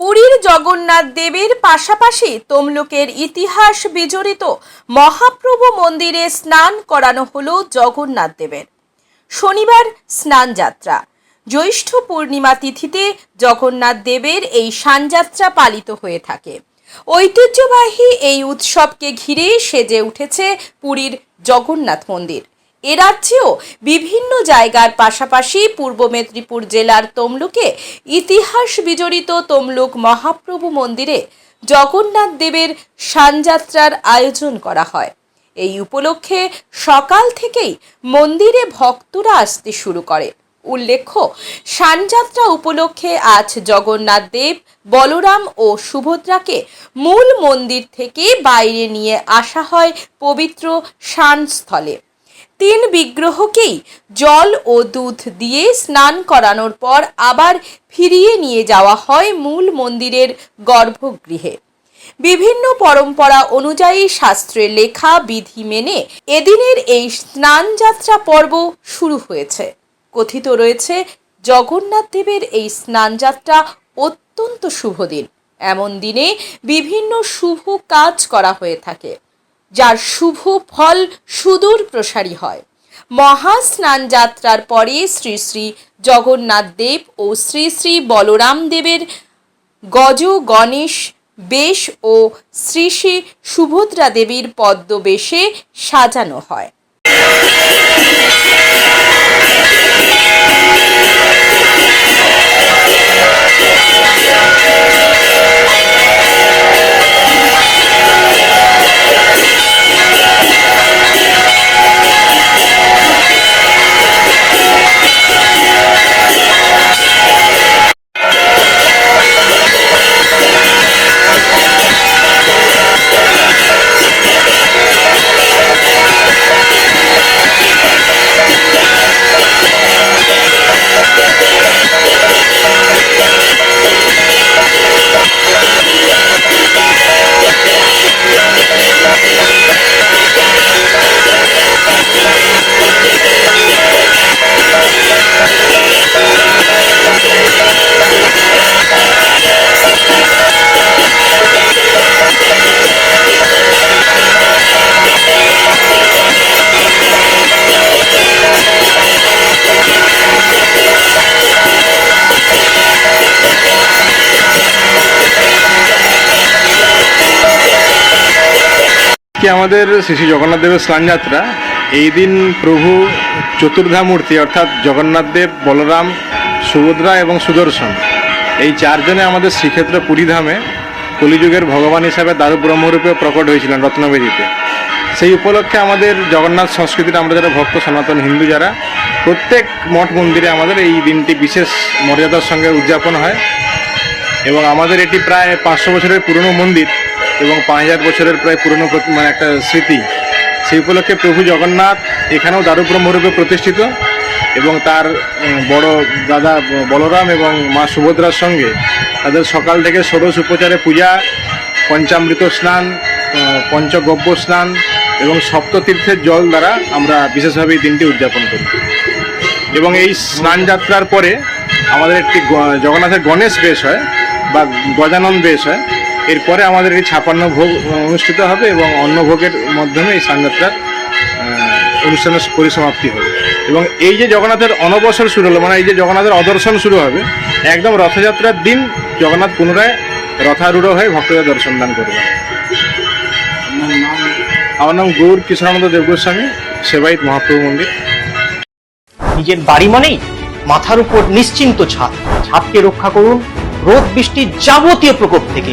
পুরীর জগন্নাথ দেবের পাশাপাশি তমলুকের ইতিহাস বিজড়িত মহাপ্রভু মন্দিরে স্নান করানো হলো জগন্নাথ দেবের। শনিবার স্নান যাত্রা জ্যৈষ্ঠ পূর্ণিমা তিথিতে জগন্নাথ দেবের এই স্নানযাত্রা পালিত হয়ে থাকে। ঐতিহ্যবাহী এই উৎসবকে ঘিরে সেজে উঠেছে পুরীর জগন্নাথ মন্দির। এ রাজ্যেও বিভিন্ন জায়গার পাশাপাশি পূর্ব মেদিনীপুর জেলার তমলুকে ইতিহাস বিজড়িত তমলুক মহাপ্রভু মন্দিরে জগন্নাথ দেবের সানযাত্রার আয়োজন করা হয়। এই উপলক্ষে সকাল থেকেই মন্দিরে ভক্তরা আসতে শুরু করে। উল্লেখ্য, সানযাত্রা উপলক্ষে আজ জগন্নাথ দেব, বলরাম ও সুভদ্রাকে মূল মন্দির থেকে বাইরে নিয়ে আসা হয় পবিত্র শানস্থলে তিন বিগ্রহকেই জল ও দুধ দিয়ে স্নান করানোর পর আবার ফিরিয়ে নিয়ে যাওয়া হয় মূল মন্দিরের গর্ভগৃহে। বিভিন্ন পরম্পরা অনুযায়ী শাস্ত্রে লেখা বিধি মেনে এদিনের এই স্নান যাত্রা পর্ব শুরু হয়েছে। কথিত রয়েছে, জগন্নাথ দেবের এই স্নানযাত্রা অত্যন্ত শুভ দিন। এমন দিনে বিভিন্ন শুভ কাজ করা হয়ে থাকে। যার শুভ ফল সুদূর প্রসারী হয়। মহা স্নান যাত্রার পরে শ্রী শ্রী জগন্নাথ দেব ও শ্রী শ্রী বলরাম দেবের গজ গণেশ বেশ ও শ্রী শ্রী সুভদ্রা দেবীর পদ্মবেশে সাজানো হয়। কি আমাদের শ্রী শ্রী জগন্নাথ দেবের স্নান যাত্রা। এই দিন প্রভু চতুর্ধা মূর্তি, অর্থাৎ জগন্নাথ দেব, বলরাম, সুভদ্রা এবং সুদর্শন, এই চারজনে আমাদের শ্রীক্ষেত্র পুরীধামে কলিযুগের ভগবান হিসাবে দারু ব্রহ্মরূপে প্রকট হয়েছিলেন রত্নবেদিতে। সেই উপলক্ষে আমাদের জগন্নাথ সংস্কৃতির আমরা যারা ভক্ত, সনাতন হিন্দু যারা, প্রত্যেক মঠ মন্দিরে আমাদের এই দিনটি বিশেষ মর্যাদার সঙ্গে উদযাপন হয়। এবং আমাদের এটি প্রায় পাঁচশো বছরের পুরনো মন্দির। এবং পাঁচ হাজার বছরের প্রায় পুরনো মানে একটা স্মৃতি। সেই উপলক্ষে প্রভু জগন্নাথ এখানেও দারুব্রহ্মরূপে প্রতিষ্ঠিত এবং তার বড় দাদা বলরাম এবং মা সুভদ্রার সঙ্গে তাদের সকাল থেকে ষোড়শ উপচারে পূজা, পঞ্চামৃত স্নান পঞ্চগব্য স্নান এবং সপ্ততীর্থের জল দ্বারা আমরা বিশেষভাবে এই দিনটি উদযাপন করি। এবং এই স্নান যাত্রার পরে আমাদের একটি জগন্নাথের গণেশ বেশ হয় বা গজানন বেশ হয়। এরপরে আমাদের এই ছাপান্ন ভোগ অনুষ্ঠিত হবে এবং অন্নভোগের মাধ্যমে এই স্নানযাত্রার আহ, অনুষ্ঠানের পরিসমাপ্তি হবে। এবং এই যে জগন্নাথের অনবসর শুরু হলো মানে এই যে জগন্নাথের অদর্শন শুরু হবে একদম রথযাত্রার দিন জগন্নাথ পুনরায় রথারূঢ় হয়ে ভক্তদের দর্শন দান করবে আমার নাম গৌর কৃষ্ণানন্দ দেবগোস্বামী সেবাইত মহাপ্রভু মন্দির। নিজের বাড়ি মানেই মাথার উপর নিশ্চিন্ত ছাদ। ছাদকে রক্ষা করুন রোদ বৃষ্টির যাবতীয় প্রকোপ থেকে।